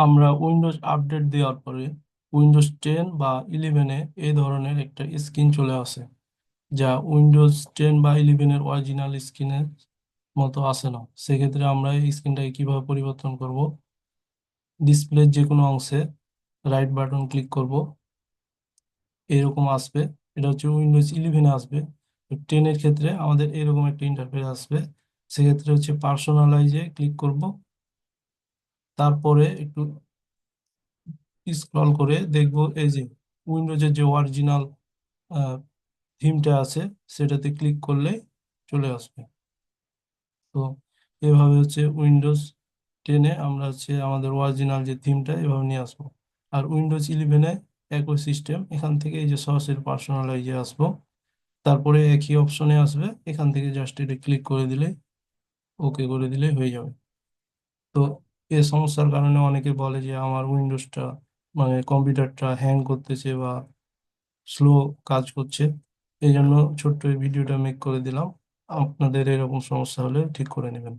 আমরা Windows update দেওয়ার পরে উইন্ডোজ টেন বা ইলেভেনে এই ধরনের একটা স্ক্রিন চলে আসে, যা উইন্ডোজ টেন বা ইলেভেনের অরিজিনাল স্ক্রিনের মতো আসে না। সেক্ষেত্রে আমরা এই স্ক্রিনটাকে কীভাবে পরিবর্তন করব? ডিসপ্লের যে কোনো অংশে রাইট বাটন ক্লিক করব। এরকম আসবে। এটা হচ্ছে উইন্ডোজ ইলেভেনে আসবে। টেনের ক্ষেত্রে আমাদের এরকম একটা ইন্টারফেস আসবে। সেক্ষেত্রে হচ্ছে পার্সোনালাইজে ক্লিক করব। তারপরে একটু স্ক্রল করে দেখব এই যে উইন্ডোজের যে অরিজিনাল থিমটা আছে, সেটাতে ক্লিক করলে চলে আসবে। তো এভাবে হচ্ছে উইন্ডোজ টেনে আমরা হচ্ছে আমাদের অরিজিনাল যে থিমটা এভাবে নিয়ে আসব। আর উইন্ডোজ ইলেভেনে একই সিস্টেম এখান থেকে এই যে সরাসরি পার্সোনালাইজে আসব। তারপরে একই অপশনে আসবে, এখান থেকে জাস্ট এটা ক্লিক করে দিলে ওকে করে দিলে হয়ে যাবে। তো এই সমস্যার কারণে অনেকে বলে যে আমার উইন্ডোজটা মানে কম্পিউটারটা হ্যাং করতেছে বা স্লো কাজ করছে। এই জন্য ছোট্ট এই ভিডিওটা মেক করে দিলাম। আপনাদের এরকম সমস্যা হলে ঠিক করে নেবেন।